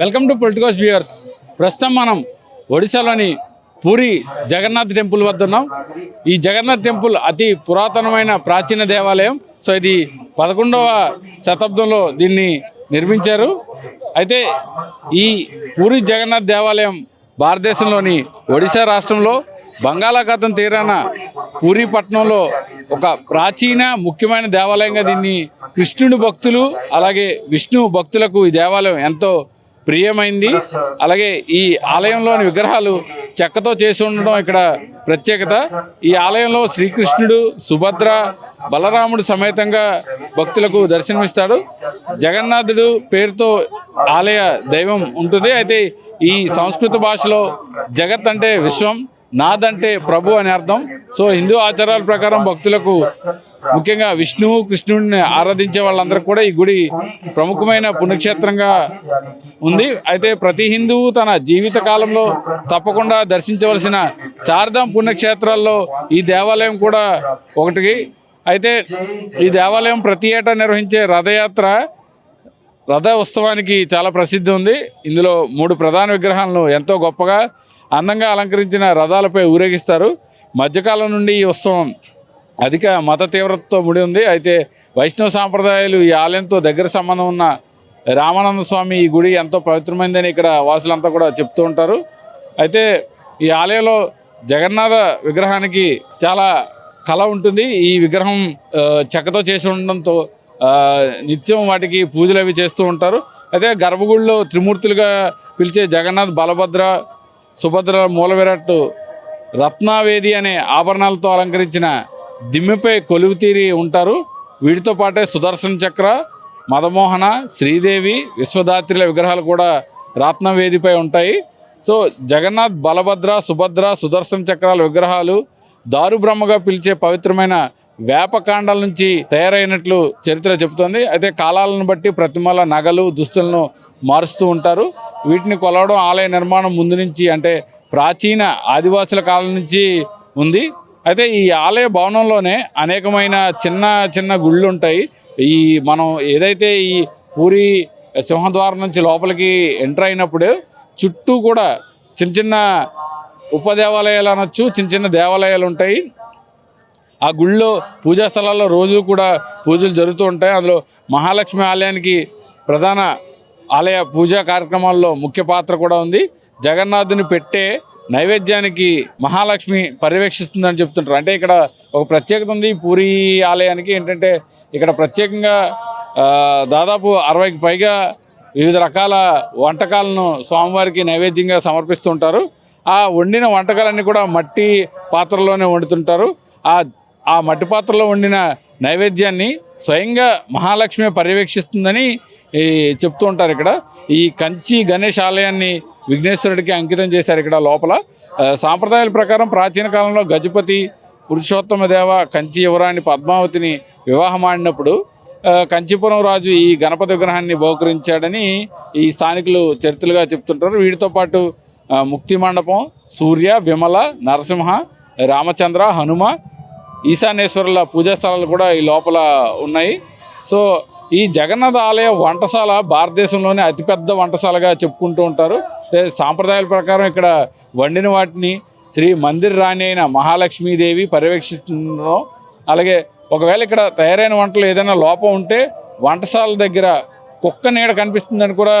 Welcome to politicals viewers. ప్రస్తుతం మనం ఒడిశాలోని పూరి జగన్నాథ్ టెంపుల్ వద్ద ఉన్నాం. ఈ జగన్నాథ్ టెంపుల్ అతి పురాతనమైన ప్రాచీన దేవాలయం. సో ఇది పదకొండవ శతాబ్దంలో దీన్ని నిర్మించారు. అయితే ఈ పూరి జగన్నాథ్ దేవాలయం భారతదేశంలోని ఒడిశా రాష్ట్రంలో బంగాళాఖాతం తీరాన పూరి పట్టణంలో ఒక ప్రాచీన ముఖ్యమైన దేవాలయంగా దీన్ని కృష్ణుడి భక్తులు అలాగే విష్ణు భక్తులకు ఈ దేవాలయం ఎంతో ప్రియమైంది. అలాగే ఈ ఆలయంలోని విగ్రహాలు చెక్కతో చేసి ఉండడం ఇక్కడ ప్రత్యేకత. ఈ ఆలయంలో శ్రీకృష్ణుడు సుభద్ర బలరాముడు సమేతంగా భక్తులకు దర్శనమిస్తాడు. జగన్నాథుడు పేరుతో ఆలయ దైవం ఉంటుంది. అయితే ఈ సంస్కృత భాషలో జగత్ అంటే విశ్వం నాదంటే అంటే ప్రభు అని అర్థం. సో హిందూ ఆచారాల ప్రకారం భక్తులకు ముఖ్యంగా విష్ణువు కృష్ణుడిని ఆరాధించే వాళ్ళందరూ కూడా ఈ గుడి ప్రముఖమైన పుణ్యక్షేత్రంగా ఉంది. అయితే ప్రతి హిందువు తన జీవిత కాలంలో తప్పకుండా దర్శించవలసిన చార్ధాం పుణ్యక్షేత్రాల్లో ఈ దేవాలయం కూడా ఒకటి అయితే ఈ దేవాలయం ప్రతి ఏటా నిర్వహించే రథయాత్ర రథ ఉత్సవానికి చాలా ప్రసిద్ధి ఉంది. ఇందులో మూడు ప్రధాన విగ్రహాలను ఎంతో గొప్పగా అందంగా అలంకరించిన రథాలపై ఊరేగిస్తారు. మధ్యకాలం నుండి ఈ ఉత్సవం అధిక మత తీవ్రతతో ముడి ఉంది. అయితే వైష్ణవ సాంప్రదాయాలు ఈ ఆలయంతో దగ్గర సంబంధం ఉన్న రామానంద స్వామి ఈ గుడి ఎంతో పవిత్రమైందని ఇక్కడ వాసులంతా కూడా చెప్తూ ఉంటారు. అయితే ఈ ఆలయంలో జగన్నాథ విగ్రహానికి చాలా కళ ఉంటుంది. ఈ విగ్రహం చెక్కతో చేసి ఉండడంతో నిత్యం వాటికి పూజలు అవి చేస్తూ ఉంటారు. అయితే గర్భగుడిలో త్రిమూర్తులుగా పిలిచే జగన్నాథ్ బలభద్ర సుభద్ర మూల విరాట్ రత్నావేది అనే ఆభరణాలతో అలంకరించిన దిమ్మెపై కొలువు తీరి ఉంటారు. వీటితో పాటే సుదర్శన చక్ర మదమోహన శ్రీదేవి విశ్వదాత్రిల విగ్రహాలు కూడా రత్నవేదిపై ఉంటాయి. సో జగన్నాథ్ బలభద్ర సుభద్ర సుదర్శన చక్రాల విగ్రహాలు దారు బ్రహ్మగా పిలిచే పవిత్రమైన వేపకాండాల నుంచి తయారైనట్లు చరిత్ర చెబుతోంది. అయితే కాలాలను బట్టి ప్రతిమల నగలు దుస్తులను మారుస్తూ ఉంటారు. వీటిని కొలవడం ఆలయ నిర్మాణం ముందు నుంచి అంటే ప్రాచీన ఆదివాసుల కాలం నుంచి ఉంది. అయితే ఈ ఆలయ భవనంలోనే అనేకమైన చిన్న చిన్న గుళ్ళు ఉంటాయి ఈ మనం ఏదైతే ఈ పూరి సింహద్వారం నుంచి లోపలికి ఎంటర్ అయినప్పుడు చుట్టూ కూడా చిన్న చిన్న ఉపదేవాలయాలు అనొచ్చు చిన్న చిన్న దేవాలయాలు ఉంటాయి. ఆ గుళ్ళో పూజా స్థలాల్లో రోజు కూడా పూజలు జరుగుతూ ఉంటాయి. అందులో మహాలక్ష్మి ఆలయానికి ప్రధాన ఆలయ పూజా కార్యక్రమాల్లో ముఖ్య పాత్ర కూడా ఉంది. జగన్నాథుని పెట్టే నైవేద్యానికి మహాలక్ష్మి పర్యవేక్షిస్తుందని చెప్తుంటారు. అంటే ఇక్కడ ఒక ప్రత్యేకత ఉంది ఈ పూరి ఆలయానికి. ఏంటంటే ఇక్కడ ప్రత్యేకంగా దాదాపు అరవైకి పైగా వివిధ రకాల వంటకాలను స్వామివారికి నైవేద్యంగా సమర్పిస్తుంటారు ఆ వండిన వంటకాలన్నీ కూడా మట్టి పాత్రలోనే వండుతుంటారు. ఆ ఆ మట్టి పాత్రలో వండిన నైవేద్యాన్ని స్వయంగా మహాలక్ష్మి పర్యవేక్షిస్తుందని ఈ చెప్తూ ఉంటారు ఇక్కడ. ఈ కంచి గణేష్ ఆలయాన్ని విఘ్నేశ్వరుడికి అంకితం చేశారు ఇక్కడ లోపల. సాంప్రదాయాల ప్రకారం ప్రాచీన కాలంలో గజపతి పురుషోత్తమ దేవ కంచి యువరాణి పద్మావతిని వివాహం ఆడినప్పుడు కంచిపురం రాజు ఈ గణపతి విగ్రహాన్ని బహుకరించాడని ఈ స్థానికులు చరిత్రలుగా చెప్తుంటారు. వీటితో పాటు ముక్తి మండపం సూర్య విమల నరసింహ రామచంద్ర హనుమ ఈశాన్యేశ్వరుల పూజా స్థలాలు కూడా ఈ లోపల ఉన్నాయి. సో ఈ జగన్నాథ ఆలయ వంటశాల భారతదేశంలోనే అతిపెద్ద వంటశాలగా చెప్పుకుంటూ ఉంటారు. సాంప్రదాయాల ప్రకారం ఇక్కడ వండిన వాటిని శ్రీ మందిర్ రాణి అయిన మహాలక్ష్మీదేవి పర్యవేక్షిస్తుండడం అలాగే ఒకవేళ ఇక్కడ తయారైన వంటలు ఏదైనా లోపం ఉంటే వంటశాల దగ్గర కుక్క నీడ కనిపిస్తుందని కూడా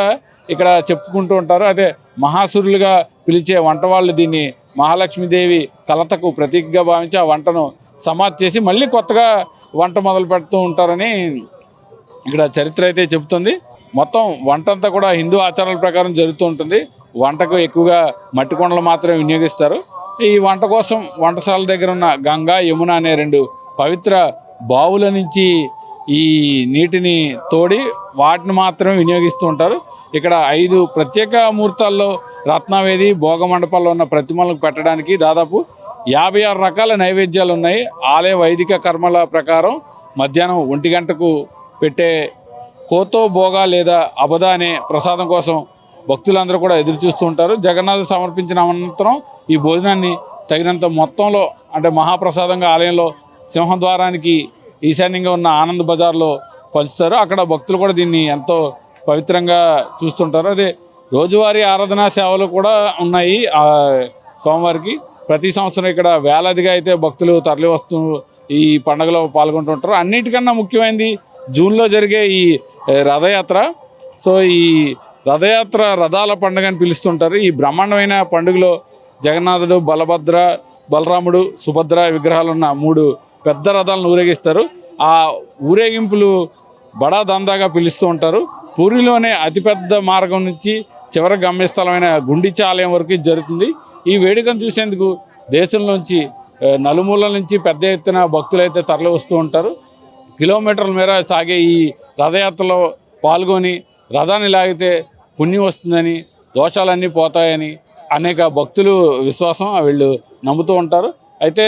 ఇక్కడ చెప్పుకుంటూ ఉంటారు. అదే మహాసురులుగా పిలిచే వంట వాళ్ళు దీన్ని మహాలక్ష్మీదేవి కలతకు ప్రతీకగా భావించి ఆ వంటను సమాధి చేసి మళ్ళీ కొత్తగా వంట మొదలు పెడుతూ ఉంటారని ఇక్కడ చరిత్ర అయితే చెబుతుంది. మొత్తం వంట అంతా కూడా హిందూ ఆచారాల ప్రకారం జరుగుతూ ఉంటుంది. వంటకు ఎక్కువగా మట్టి కొండలు మాత్రమే వినియోగిస్తారు. ఈ వంట కోసం వంటశాల దగ్గర ఉన్న గంగా యమున అనే రెండు పవిత్ర బావుల నుంచి ఈ నీటిని తోడి వాటిని మాత్రమే వినియోగిస్తూ ఉంటారు. ఇక్కడ ఐదు ప్రత్యేక ముహూర్తాల్లో రత్నవేది భోగ మండపాల్లో ఉన్న ప్రతిమలకు పెట్టడానికి దాదాపు యాభై ఆరు రకాల నైవేద్యాలు ఉన్నాయి. ఆలయ వైదిక కర్మల ప్రకారం మధ్యాహ్నం ఒంటి గంటకు పెట్టే కోతో భోగా లేదా అబద అనే ప్రసాదం కోసం భక్తులందరూ కూడా ఎదురు చూస్తూ ఉంటారు. జగన్నాథ్ సమర్పించిన అనంతరం ఈ భోజనాన్ని తగినంత మొత్తంలో అంటే మహాప్రసాదంగా ఆలయంలో సింహద్వారానికి ఈశాన్యంగా ఉన్న ఆనంద్ బజార్లో పంచుతారు. అక్కడ భక్తులు కూడా దీన్ని ఎంతో పవిత్రంగా చూస్తుంటారు. అదే రోజువారీ ఆరాధనా సేవలు కూడా ఉన్నాయి ఆ సోమవారికి. ప్రతి సంవత్సరం ఇక్కడ వేలాదిగా అయితే భక్తులు తరలి వస్తూ ఈ పండుగలో పాల్గొంటుంటారు. అన్నిటికన్నా ముఖ్యమైనది జూన్లో జరిగే ఈ రథయాత్ర. సో ఈ రథయాత్ర రథాల పండుగ అని పిలుస్తుంటారు. ఈ బ్రహ్మాండమైన పండుగలో జగన్నాథుడు బలభద్ర బలరాముడు సుభద్ర విగ్రహాలు ఉన్న మూడు పెద్ద రథాలను ఊరేగిస్తారు. ఆ ఊరేగింపులు బడా దందాగా పిలుస్తూ ఉంటారు. పూరిలోనే అతిపెద్ద మార్గం నుంచి చివరి గమ్యస్థలమైన గుండిచ ఆలయం వరకు జరుగుతుంది. ఈ వేడుకను చూసేందుకు దేశంలోంచి నలుమూలల నుంచి పెద్ద ఎత్తున భక్తులైతే తరలి వస్తూ ఉంటారు. కిలోమీటర్ల మేర సాగే ఈ రథయాత్రలో పాల్గొని రథాన్ని లాగితే పుణ్యం వస్తుందని దోషాలన్నీ పోతాయని అనేక భక్తులు విశ్వాసం వీళ్ళు నమ్ముతూ ఉంటారు. అయితే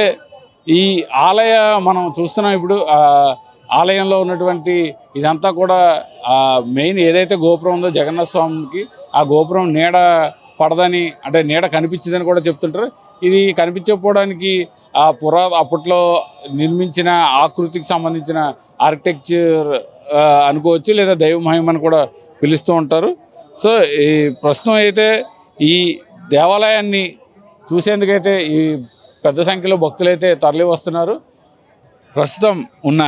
ఈ ఆలయ మనం చూస్తున్నాం ఇప్పుడు ఆలయంలో ఉన్నటువంటి ఇదంతా కూడా మెయిన్ ఏదైతే గోపురం ఉందో జగన్నాథ స్వామికి ఆ గోపురం నీడ పడదని అంటే నీడ కనిపించదని కూడా చెప్తుంటారు. ఇది కనిపించకపోవడానికి ఆ పురా అప్పట్లో నిర్మించిన ఆకృతికి సంబంధించిన ఆర్కిటెక్చర్ అనుకోవచ్చు లేదా దైవ మహిమని కూడా పిలుస్తూ ఉంటారు. సో ఈ ప్రస్తుతం అయితే ఈ దేవాలయాన్ని చూసేందుకైతే ఈ పెద్ద సంఖ్యలో భక్తులైతే తరలి వస్తున్నారు. ప్రస్తుతం ఉన్న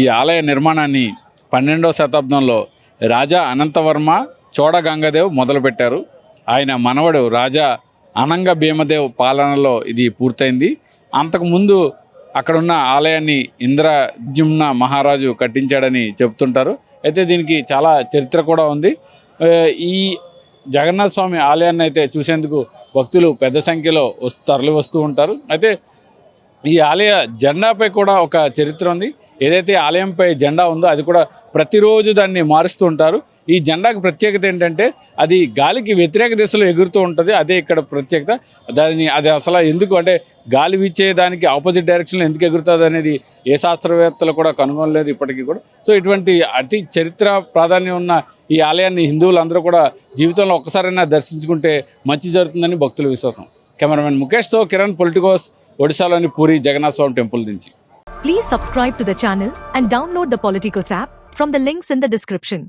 ఈ ఆలయ నిర్మాణాన్ని పన్నెండవ శతాబ్దంలో రాజా అనంతవర్మ చోడ గంగదేవ్ మొదలుపెట్టారు. ఆయన మనవడు రాజా అనంగ భీమదేవ్ పాలనలో ఇది పూర్తయింది. అంతకుముందు అక్కడున్న ఆలయాన్ని ఇంద్రజుమ్న మహారాజు కట్టించాడని చెప్తుంటారు. అయితే దీనికి చాలా చరిత్ర కూడా ఉంది. ఈ జగన్నాథ స్వామి ఆలయాన్ని అయితే చూసేందుకు భక్తులు పెద్ద సంఖ్యలో వస్తు తరలి వస్తూ ఉంటారు. అయితే ఈ ఆలయ జెండాపై కూడా ఒక చరిత్ర ఉంది. ఏదైతే ఆలయంపై జెండా ఉందో అది కూడా ప్రతిరోజు దాన్ని మారుస్తూ ఉంటారు. ఈ జెండాకి ప్రత్యేకత ఏంటంటే అది గాలికి వ్యతిరేక దిశలో ఎగురుతూ ఉంటుంది అదే ఇక్కడ ప్రత్యేకత. దాని అది అసలు ఎందుకు అంటే గాలి వీచే దానికి ఆపోజిట్ డైరెక్షన్లో ఎందుకు ఎగురుతుంది అనేది ఏ శాస్త్రవేత్తలు కూడా కనుగొనలేదు ఇప్పటికీ కూడా. సో ఇటువంటి అతి చరిత్ర ప్రాధాన్యం ఉన్న ఈ ఆలయాన్ని హిందువులందరూ కూడా జీవితంలో ఒక్కసారైనా దర్శించుకుంటే మంచి జరుగుతుందని భక్తుల విశ్వాసం. కెమెరామెన్ ముఖేష్తో కిరణ్ పొలిటికోస్ ఒడిశాలోని పూరి జగన్నాథ స్వామి టెంపుల్ నుంచి. Please subscribe to the channel and download the Politicos app from the links in the description